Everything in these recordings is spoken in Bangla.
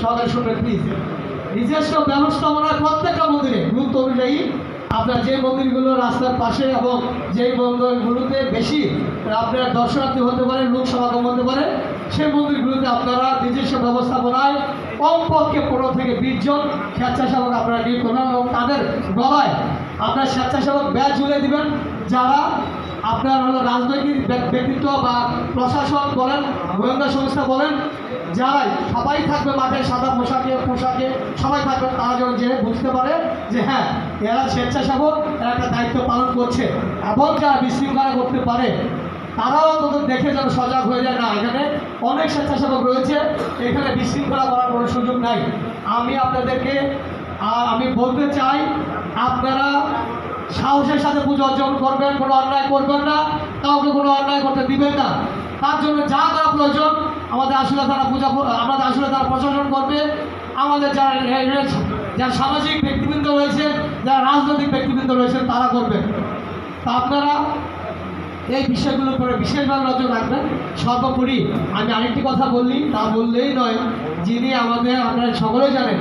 শুনবেন প্লিজ নিজস্ব ব্যবস্থাপনায় প্রত্যেকটা মন্দিরে। গুরুত্ব অনুযায়ী আপনার যে মন্দিরগুলো রাস্তার পাশে এবং যেই মন্দিরগুলোতে বেশি আপনার দর্শনার্থী হতে পারে, লোক সমাগম হতে পারে, সেই মন্দিরগুলোতে আপনারা নিজস্ব ব্যবস্থাপনায় কমপক্ষে পনেরো থেকে বিশ জন স্বেচ্ছাসেবক আপনারা নিয়োগ করবেন এবং তাদের গলায় আপনার স্বেচ্ছাসেবক ব্যাচ ঝুলে দিবেন। যারা আপনার হলো রাজনৈতিক ব্যক- ব্যক্তিত্ব বা প্রশাসন বলেন, গোয়েন্দা সংস্থা বলেন যারাই সবাই থাকবে মাঠে, সাদা পোশাকে পোশাকে সবাই থাকবে, তারা যেন যে বুঝতে পারে যে হ্যাঁ এরা স্বেচ্ছাসেবক, এরা একটা দায়িত্ব পালন করছে। এবং যারা বিশৃঙ্খলা করতে পারে, তারাও অন্তত দেখে যেন সজাগ হয়ে যায়। না, এখানে অনেক স্বেচ্ছাসেবক রয়েছে, এখানে বিশৃঙ্খলা করার কোনো সুযোগ নাই। আমি আপনাদেরকে আমি বলতে চাই, আপনারা সাহসের সাথে পুজো অর্জন করবেন, কোনো অন্যায় করবেন না, কাউকে কোনো অন্যায় করতে দিবেন না। তার জন্য যা করা প্রয়োজন আমাদের আসলে তারা পূজা আমাদের আসলে তারা প্রশাসন করবে। আমাদের যারা যারা সামাজিক ব্যক্তিবৃন্দ রয়েছে, যারা রাজনৈতিক ব্যক্তিবৃন্দ রয়েছেন তারা করবে। তা আপনারা এই বিষয়গুলোর উপরে বিশেষভাবে নজর রাখবেন। সর্বোপরি আমি আরেকটি কথা বললি, তা বললেই নয়, যিনি আমাদের, আপনারা সকলেই জানেন,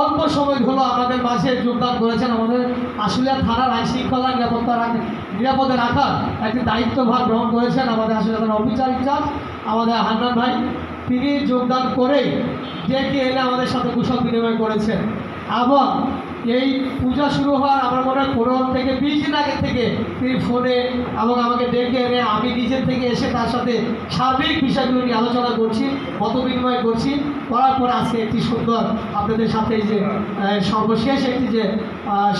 অল্প সময় হলো আমাদের মাঝে যোগদান করেছেন আমাদের আসলে থানার আইন শৃঙ্খলা নিরাপত্তা নিরাপদে রাখার একটি দায়িত্বভার গ্রহণ করেছেন আমাদের আসলে অফিসার ইনচার্জ, আমাদের হান্নান ভাই। তিনি যোগদান করেই ডেকে এলে আমাদের সাথে কুশল বিনিময় করেছেন। এবং এই পূজা শুরু হওয়ার আমার মনে হয় পনেরো থেকে বিশ দিন আগে থেকে তিনি ফোনে এবং আমাকে ডেকে এনে আমি নিজের থেকে এসে তার সাথে সার্বিক বিষয়গুলো নিয়ে আলোচনা করছি মত বিনিময় করছি। করার পর আজকে একটি সুন্দর আপনাদের সাথে যে সর্বশেষ একটি যে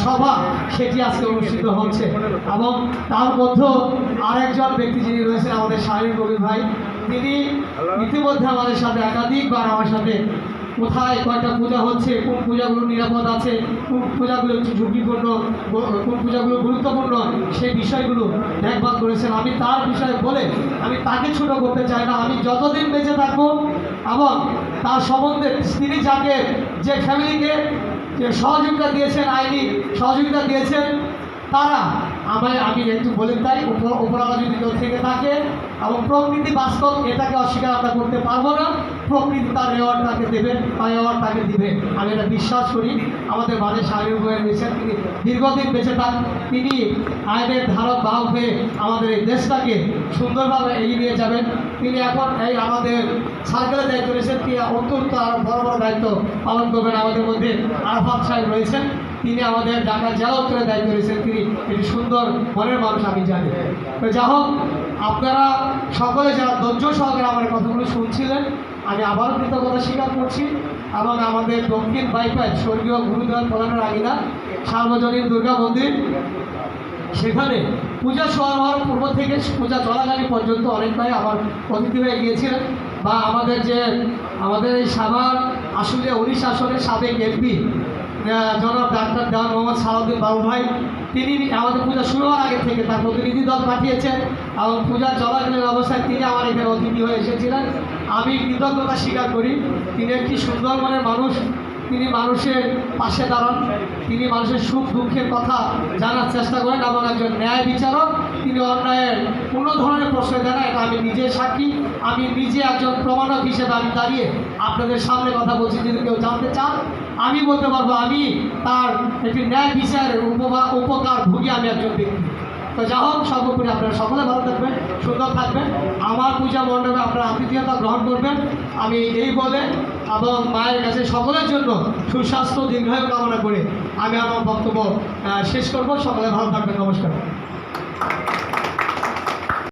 সভা, সেটি আজকে অনুষ্ঠিত হচ্ছে। এবং তার মধ্যেও আরেকজন ব্যক্তি যিনি রয়েছেন আমাদের শারীর কবির ভাই, তিনি ইতিমধ্যে আমাদের সাথে একাধিকবার আমার সাথে কোথায়, কয়টা পূজা হচ্ছে, কোন পূজাগুলো নিরাপদ আছে, কোন পূজাগুলো একটু ঝুঁকিপূর্ণ, কোন পূজাগুলো গুরুত্বপূর্ণ, সেই বিষয়গুলো দেখভাল করেছেন। আমি তার বিষয়ে বলে, আমি তাকে ছোট করতে চাই না। আমি যতদিন বেঁচে থাকব, এবং তার সম্বন্ধে তিনি যাকে, যে ফ্যামিলিকে সহযোগিতা দিয়েছেন, আইনি সহযোগিতা দিয়েছেন তারা আমায় আমি একটু বলে তাই উপর উপরওয়ালা যদি কেউ থেকে থাকে এবং প্রকৃতি বাস্তব এটাকে অস্বীকার আমরা করতে পারব না। প্রকৃতি তার রেওয়ার্ড তাকে দেবে বা রেওয়ার্ড তাকে দিবে। আমি এটা বিশ্বাস করি। আমাদের মাঝে শারীর হয়ে রয়েছেন তিনি দীর্ঘদিন বেঁচে থাক, তিনি আইনের ধারক বাহক হয়ে আমাদের এই দেশটাকে সুন্দরভাবে এগিয়ে নিয়ে যাবেন। তিনি এখন এই আমাদের সার্কেলের দায়িত্ব রয়েছেন তিনি অত্যন্ত আরও বড় বড় দায়িত্ব পালন করবেন। আমাদের মধ্যে আরফাত সাহেব রয়েছেন। তিনি আমাদের ঢাকা জেলা উত্তরের দায়িত্ব রয়েছেন। তিনি একটি সুন্দর মনের মানুষ, আমি জানি। তো যা হোক, আপনারা সকলে যারা ধৈর্য সহকারে আমার কথাগুলো শুনছিলেন, আমি আবারও কৃতজ্ঞতা স্বীকার করছি এবং আমাদের দক্ষিণ বাইপাস স্বর্গীয় গুরুদ্বার প্রধানের আগিনা সার্বজনীন দুর্গা মন্দির, সেখানে পূজা শুরু হওয়ার পূর্ব থেকে পূজা চলাকালীন পর্যন্ত অনেকটাই আমার অতিথি হয়ে গিয়েছিলেন। বা আমাদের যে, আমাদের এই সাভার আসলে উনিশ আসনের সাবেক এমপি জনাব ডাক্তার দেওয়ান মোহাম্মদ সালাউদ্দিন বাবু ভাই। তিনি আমাদের পূজা শুরু হওয়ার আগে থেকে তার প্রতিনিধি দল পাঠিয়েছেন এবং পূজা চলাকালীন অবস্থায় তিনি আমার এখানে অতিথি হয়ে এসেছিলেন। আমি কৃতজ্ঞতা স্বীকার করি, তিনি একটি সুন্দর মনের মানুষ। তিনি মানুষের পাশে দাঁড়ান, তিনি মানুষের সুখ দুঃখের কথা জানার চেষ্টা করেন এবং একজন ন্যায় বিচারক। তিনি অন্যায়ের কোনো ধরনের প্রশ্ন দেন এটা আমি নিজে সাক্ষী। আমি নিজে একজন প্রমাণক হিসেবে আমি দাঁড়িয়ে আপনাদের সামনে কথা বলছি, যদি কেউ জানতে চান, আমি বলতে পারব, আমি তার একটি ন্যায় উপমা উপকার ভুগি আমি একজন ব্যক্তি। তো যা হোক, সর্বোপরি আপনারা সকলে ভালো থাকবেন, সুন্দর থাকবেন। আমার পূজা মণ্ডপে আপনারা আতিথেয়তা গ্রহণ করবেন। আমি এই বলে এবং মায়ের কাছে সকলের জন্য সুস্বাস্থ্য, দীর্ঘায়ু কামনা করে আমি আমার বক্তব্য শেষ করব। সকলে ভালো থাকবেন, নমস্কার।